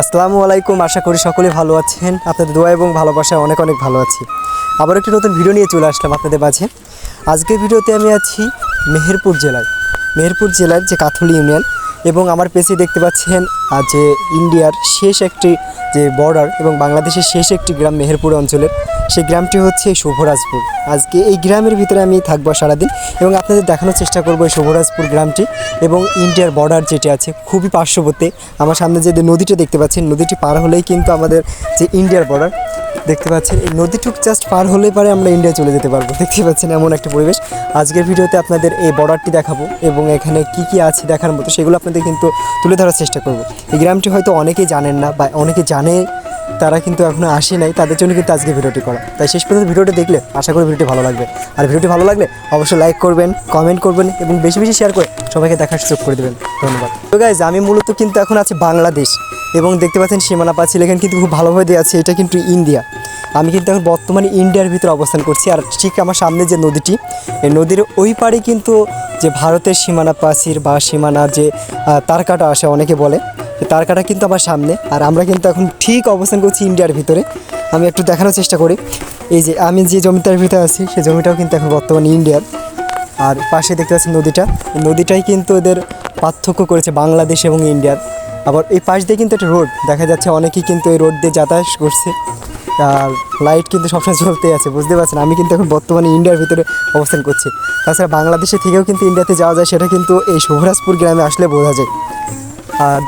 আসসালামু আলাইকুম, আশা করি সকলে ভালো আছেন। আপনাদের দোয়া এবং ভালোবাসায় অনেক অনেক ভালো আছি। আবার একটি নতুন ভিডিও নিয়ে চলে আসলাম আপনাদের মাঝে। আজকের ভিডিওতে আমি আছি মেহেরপুর জেলায়। মেহেরপুর জেলার যে কাথলি ইউনিয়ন এবং আমার পেছে দেখতে পাচ্ছেন যে ইন্ডিয়ার শেষ একটি যে বর্ডার এবং বাংলাদেশের শেষ একটি গ্রাম মেহেরপুর অঞ্চলের সেই গ্রামটি হচ্ছে শুভরাজপুর। আজকে এই গ্রামের ভিতরে আমি থাকব সারাদিন এবং আপনাদের দেখানোর চেষ্টা করব এই শুভরাজপুর গ্রামটি এবং ইন্ডিয়ার বর্ডার যেটি আছে, খুবই পার্শ্ববর্তী। আমার সামনে যে নদীটা দেখতে পাচ্ছেন, নদীটি পার হলেই কিন্তু আমাদের যে ইন্ডিয়ার বর্ডার দেখতে পাচ্ছেন। এই নদীটুক জাস্ট পার হলেই পারে আমরা ইন্ডিয়া চলে যেতে পারব। দেখতে পাচ্ছেন এমন একটা পরিবেশ। আজকের ভিডিওতে আপনাদের এই বর্ডারটি দেখাবো এবং এখানে কি কি আছে দেখার মতো, সেগুলো আপনাদের কিন্তু তুলে ধরার চেষ্টা করব। এই গ্রামটি হয়তো অনেকেই জানেন না বা অনেকে জানে তারা কিন্তু এখনও আসে নাই, তাদের জন্য কিন্তু আজকে ভিডিওটি করা। তাই শেষ পর্যন্ত ভিডিওটি দেখলে আশা করি ভিডিওটি ভালো লাগবে। আর ভিডিওটি ভালো লাগলে অবশ্যই লাইক করবেন কমেন্ট করবেন এবং বেশি বেশি শেয়ার করে সবাইকে দেখার সুযোগ করে দেবেন। ধন্যবাদ। তো গাইজ আমি মূলত কিন্তু এখন আছে বাংলাদেশ এবং দেখতে পাচ্ছেন সীমানা পাচ্ছিল এখানে কিন্তু খুব ভালোভাবে দেওয়া আছে, এটা কিন্তু ইন্ডিয়া। আমি কিন্তু এখন বর্তমানে ইন্ডিয়ার ভিতরে অবস্থান করছি আর ঠিক আমার সামনে যে নদীটি, এই নদীর ওই পারে কিন্তু যে ভারতের সীমানা প্রাচীর বা সীমানা যে তারকাটা আসে অনেকে বলে তারকাটা কিন্তু আমার সামনে। আর আমরা কিন্তু এখন ঠিক অবস্থান করছি ইন্ডিয়ার ভিতরে। আমি একটু দেখানোর চেষ্টা করি। এই যে আমি যে জমিটার ভিতরে আছি, সেই জমিটাও কিন্তু এখন বর্তমানে ইন্ডিয়ার। আর পাশে দেখতে পাচ্ছেন নদীটা। নদীটাই কিন্তু এদের পার্থক্য করেছে বাংলাদেশ এবং ইন্ডিয়ার। আবার এই পাশ দিয়ে কিন্তু একটা রোড। দেখা যাচ্ছে অনেকেই কিন্তু এই রোড দিয়ে যাতায়াত করছে। আর লাইট কিন্তু সবসময় চলতেই আছে, বুঝতে পারছেন? আমি কিন্তু এখন বর্তমানে ইন্ডিয়ার ভিতরে অবস্থান করছি। তাছাড়া বাংলাদেশে থেকেও কিন্তু ইন্ডিয়াতে যাওয়া যায়, সেটা কিন্তু এই শুভরাজপুর গ্রামে আসলে বোঝা যায়।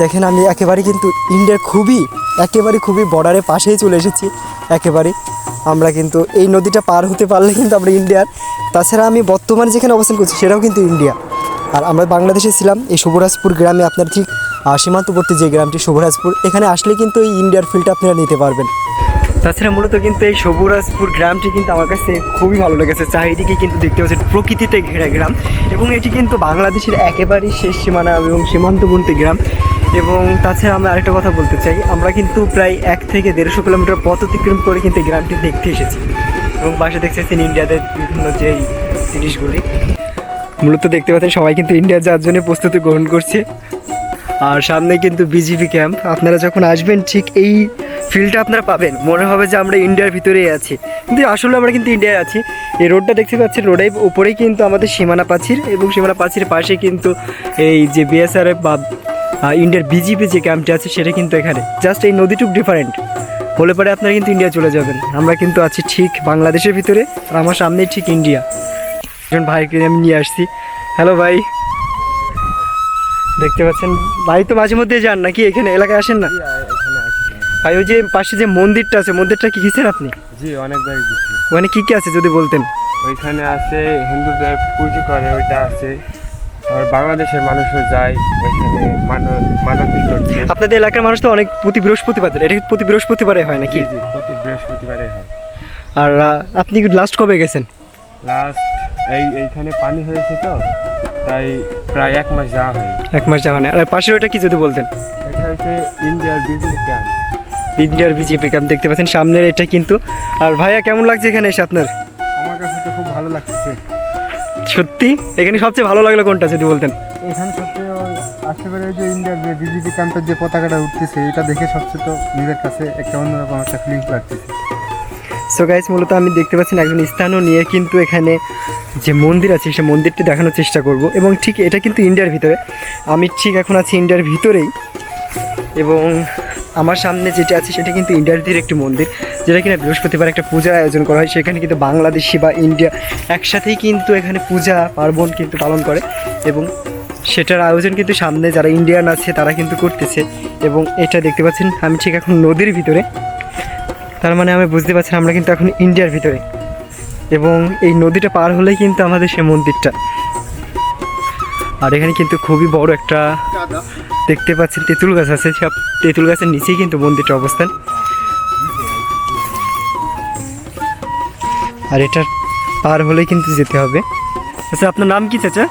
দেখেন আমি একেবারে কিন্তু ইন্ডিয়ার খুবই, একেবারে খুবই বর্ডারের পাশেই চলে এসেছি, একেবারে। আমরা কিন্তু এই নদীটা পার হতে পারলে কিন্তু আমরা ইন্ডিয়ার। তাছাড়া আমি বর্তমানে যেখানে অবস্থান করছি সেটাও কিন্তু ইন্ডিয়া। আর আমরা বাংলাদেশে ছিলাম, এই শুভরাজপুর গ্রামে আপনার ঠিক সীমান্তবর্তী যে গ্রামটি শুভরাজপুর, এখানে আসলে কিন্তু এই ইন্ডিয়ার ফিল্ডটা আপনারা নিতে পারবেন। তাছাড়া মূলত কিন্তু এই সবুরাজপুর গ্রামটি কিন্তু আমার কাছে খুবই ভালো লেগেছে। চারিদিকে কিন্তু দেখতে পাচ্ছি প্রকৃতিতে ঘেরা গ্রাম এবং এটি কিন্তু বাংলাদেশের একেবারেই শেষ সীমানা এবং সীমান্তবর্তী গ্রাম। এবং তাছাড়া আমরা আরেকটা কথা বলতে চাই, আমরা কিন্তু প্রায় এক থেকে দেড়শো কিলোমিটার পথ অতিক্রম করে কিন্তু গ্রামটি দেখতে এসেছি। এবং পাশে দেখতেছেন ইন্ডিয়াতে বিভিন্ন যেই জিনিসগুলি। মূলত দেখতে পাচ্ছেন সবাই কিন্তু ইন্ডিয়া যাওয়ার জন্য প্রস্তুতি গ্রহণ করছে। আর সামনে কিন্তু বিজিপি ক্যাম্প। আপনারা যখন আসবেন ঠিক এই ফিল্ডটা আপনারা পাবেন। মনে হবে যে আমরা ইন্ডিয়ার ভিতরেই আছি। কিন্তু আসলে আমরা কিন্তু ইন্ডিয়ায় আছি। এই রোডটা দেখতে পাচ্ছেন রোডের উপরেই কিন্তু আমাদের সীমানা প্রাচীর এবং সীমানা প্রাচীরের পাশে কিন্তু এই যে বিএসআরএফ বা ইন্ডিয়ার বিজিপি যে ক্যাম্পটি আছে, সেটা কিন্তু এখানে। জাস্ট এই নদীটুক ডিফারেন্ট হলে পরে আপনারা কিন্তু ইন্ডিয়া চলে যাবেন। আমরা কিন্তু আছি ঠিক বাংলাদেশের ভিতরে, আর আমার সামনেই ঠিক ইন্ডিয়া একজন ভাইকে আমি নিয়ে আসছি। হ্যালো ভাই। দেখতে পাচ্ছেন? ভাই তো মাঝে মধ্যে যান নাকি? এখানে এলাকায় আসেন না? ভাই ওই যে পাশে যে মন্দিরটা আছে মন্দিরটা কি গেছেন আপনি? জি অনেকবার গেছি। ওখানে কি কি আছে যদি বলতেন? ওইখানে আছে হিন্দুদের পুজো করে ওইটা আছে। আর বাংলাদেশের মানুষও যায় ওইখানে মানব মানবিক করছে আপনাদের এলাকার মানুষ তো অনেক প্রতি বৃহস্পতিবার এটা কি প্রতি বৃহস্পতিবারে হয় নাকি? জি প্রতি বৃহস্পতিবারে হয়। আর আহ, আপনি লাস্ট কবে গেছেন? লাস্ট এই এইখানে পানি হয়েছে তো তাই প্রায় এক মাস যাওয়া হয় এক মাস যাওয়া নেই আর পাশের ওটা কি যদি বলতেন? এটা হচ্ছে ইন্ডিয়ার বিজনেস ক্যাম্প ইন্ডিয়ার বিজেপি ক্যাম্প দেখতে পাচ্ছেন সামনের এটা কিন্তু। আর ভাইয়া কেমন লাগছে এখানে এসে আপনার? আমার কাছে তো খুব ভালো লাগছে। সত্যি? এখানে সবচেয়ে ভালো লাগল কোনটা যদি বলতেন? এখানে সবচেয়ে আশেপাশে যে ইন্ডিয়ার যে বিজেপি ক্যাম্পের যে পতাকাটা উঠতেছে এটা দেখে সবচেয়ে তো নিজের কাছে একটা অন্যরকম একটা ফিলিংস লাগতেছে। সো গাইস মূলত আমি দেখতে পাচ্ছেন একজন স্থানও নিয়ে কিন্তু এখানে যে মন্দির আছে সেই মন্দিরটি দেখানোর চেষ্টা করব। এবং ঠিক এটা কিন্তু ইন্ডিয়ার ভিতরে। আমি ঠিক এখন আছি ইন্ডিয়ার ভিতরেই। এবং আমার সামনে যেটা আছে সেটা কিন্তু ইন্ডিয়ার একটি মন্দির, যেটা কিনা বৃহস্পতিবার একটা পূজার আয়োজন করা হয়। সেখানে কিন্তু বাংলাদেশি বা ইন্ডিয়া একসাথেই কিন্তু এখানে পূজা পার্বণ কিন্তু পালন করে এবং সেটার আয়োজন কিন্তু সামনে যারা ইন্ডিয়ান আছে তারা কিন্তু করতেছে এবং এটা দেখতে পাচ্ছেন, আমি ঠিক এখন নদীর ভিতরে। তার মানে আমি বুঝতে পারছি আমরা কিন্তু এখন ইন্ডিয়ার ভিতরে। এবং এই নদীটা পার হলেই কিন্তু আমাদের সে মন্দিরটা। আর এখানে কিন্তু খুবই বড় একটা দেখতে পাচ্ছেন তেঁতুল গাছ আছে। সব তেঁতুল গাছের নিচেই কিন্তু মন্দিরটা অবস্থান। আর এটা পার হলেই কিন্তু যেতে হবে। আচ্ছা আপনার নাম কি চাচা?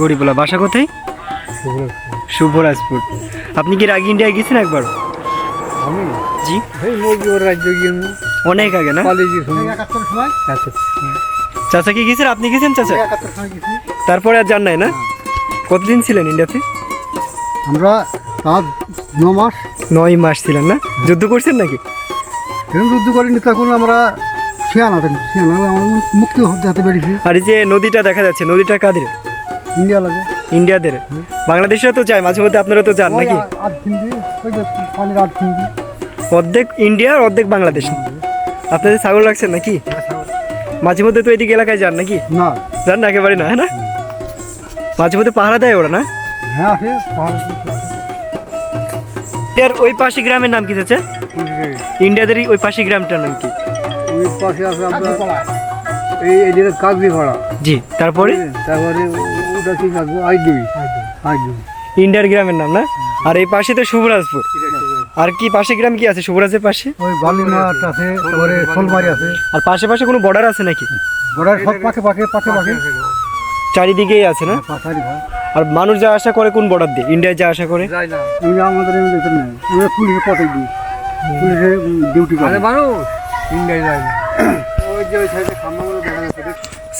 গরিবুল্লাহ। বাসা কোথায়? শুভরাজপুর। আপনি কি আগে ইন্ডিয়ায় গেছেন একবার? আমি? জি। অনেক আগে না? সময় আচ্ছা। চাচা কি গেছেন? আপনি গেছেন চাচা? তারপরে আর যান নাই না? কতদিন ছিলেন ইন্ডিয়াতে? আমরা তার ন মাস। নয় মাস ছিলেন না? যুদ্ধ করছেন নাকি? এরকম যুদ্ধ করিনি তখন আমরা শিয়ানা শিয়ানা মুক্তি যাতে বেরিয়েছি আর এই যে নদীটা দেখা যাচ্ছে নদীটা কাদের? ইন্ডিয়া লাগে। ইন্ডিয়াদের। বাংলাদেশরা তো যায় মাঝে মধ্যে আপনারা তো যান নাকি? অর্ধেক ইন্ডিয়া আর অর্ধেক বাংলাদেশ। আপনাদের ছাগল রাখছেন নাকি? মাঝে মধ্যে তো এদিকে এলাকায় যান নাকি? না। যান না একেবারে না হ্যাঁ না? মাঝে মধ্যে পাহারা দেয় ওরা না? হ্যাঁ আছে ওই পাশে গ্রামের নাম কি আছে ইন্ডিয়াদের ওই পাশে গ্রামটার নাম কি? ওই পাশে আছে আপনার এই এদিকে কাগজি ভাড়া জি তারপরে? তারপরে ওটা কি কাগজ আইডুই আইডুই ইন্ডিয়ার গ্রামের নাম না? আর এই পাশে তো শুভরাজপুর। আর কি পাশে গ্রাম কি আছে? শুভরাজের পাশে? ওই বালিমাঠ আছে তারপরে সোলবাড়ি আছে। আর পাশে পাশে কোনো বর্ডার আছে নাকি? বর্ডার সব পাখে পাখে পাখে পাখে চারিদিকেই আছে না? আর মানুষ যা আশা করে কোন বর্ডার দিয়ে? ইন্ডিয়া যা আশা করে? আমাদের আমরা পুলিশে পথে দিই। পুলিশে ডিউটি করে। মানুষ। ইন্ডিয়ায় যায় না। ওই যে ওই সাইডে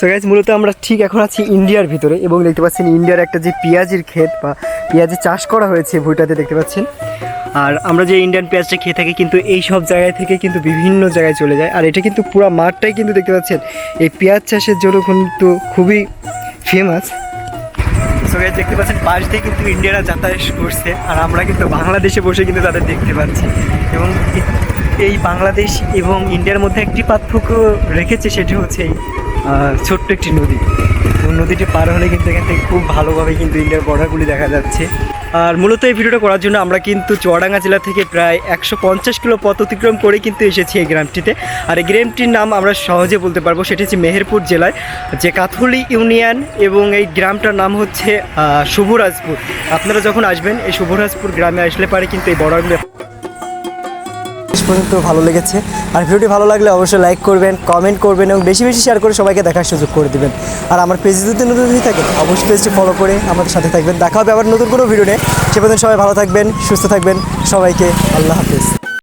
সো গাইজ মূলত আমরা ঠিক এখন আছি ইন্ডিয়ার ভিতরে এবং দেখতে পাচ্ছেন ইন্ডিয়ার একটা যে পেঁয়াজের ক্ষেত বা পেঁয়াজের চাষ করা হয়েছে ভুইটাতে দেখতে পাচ্ছেন। আর আমরা যে ইন্ডিয়ান পেঁয়াজটা খেয়ে থাকি কিন্তু এই সব জায়গায় থেকে কিন্তু বিভিন্ন জায়গায় চলে যায়। আর এটা কিন্তু পুরো মাঠটাই কিন্তু দেখতে পাচ্ছেন। এই পেঁয়াজ চাষের জন্য কিন্তু খুবই ফেমাস সো গাইজ দেখতে পাচ্ছেন, পাশ দিয়ে কিন্তু ইন্ডিয়ারা যাতায়াত করছে আর আমরা কিন্তু বাংলাদেশে বসে কিন্তু তাদের দেখতে পাচ্ছি। এবং এই বাংলাদেশ এবং ইন্ডিয়ার মধ্যে একটি পার্থক্য রেখেছে সেটি হচ্ছে ছোট্ট একটি নদী। নদীটি পার হলে কিন্তু এখান থেকে খুব ভালোভাবে কিন্তু ইন্ডিয়ার বর্ডারগুলি দেখা যাচ্ছে। আর মূলত এই ভিডিওটা করার জন্য আমরা কিন্তু চুয়াডাঙ্গা জেলা থেকে প্রায় একশো পঞ্চাশ কিলো পথ অতিক্রম করে কিন্তু এসেছি এই গ্রামটিতে। আর এই গ্রামটির নাম আমরা সহজে বলতে পারব, সেটি হচ্ছে মেহেরপুর জেলায়, যে কাথলি ইউনিয়ন এবং এই গ্রামটার নাম হচ্ছে শুভরাজপুর। আপনারা যখন আসবেন, এই শুভরাজপুর গ্রামে আসলে পারে কিন্তু এই বর্ডারগুলো শেষ পর্যন্ত ভালো লেগেছে। আর ভিডিওটি ভালো লাগলে অবশ্যই লাইক করবেন কমেন্ট করবেন এবং বেশি বেশি শেয়ার করে সবাইকে দেখার সুযোগ করে দেবেন। আর আমার পেজ যদি নতুন যদি থাকে, অবশ্যই পেজটি ফলো করে আমাদের সাথে থাকবেন। দেখা হবে আবার নতুন কোনো ভিডিও নেই সে পর্যন্ত সবাই ভালো থাকবেন, সুস্থ থাকবেন। সবাইকে আল্লাহ হাফিজ।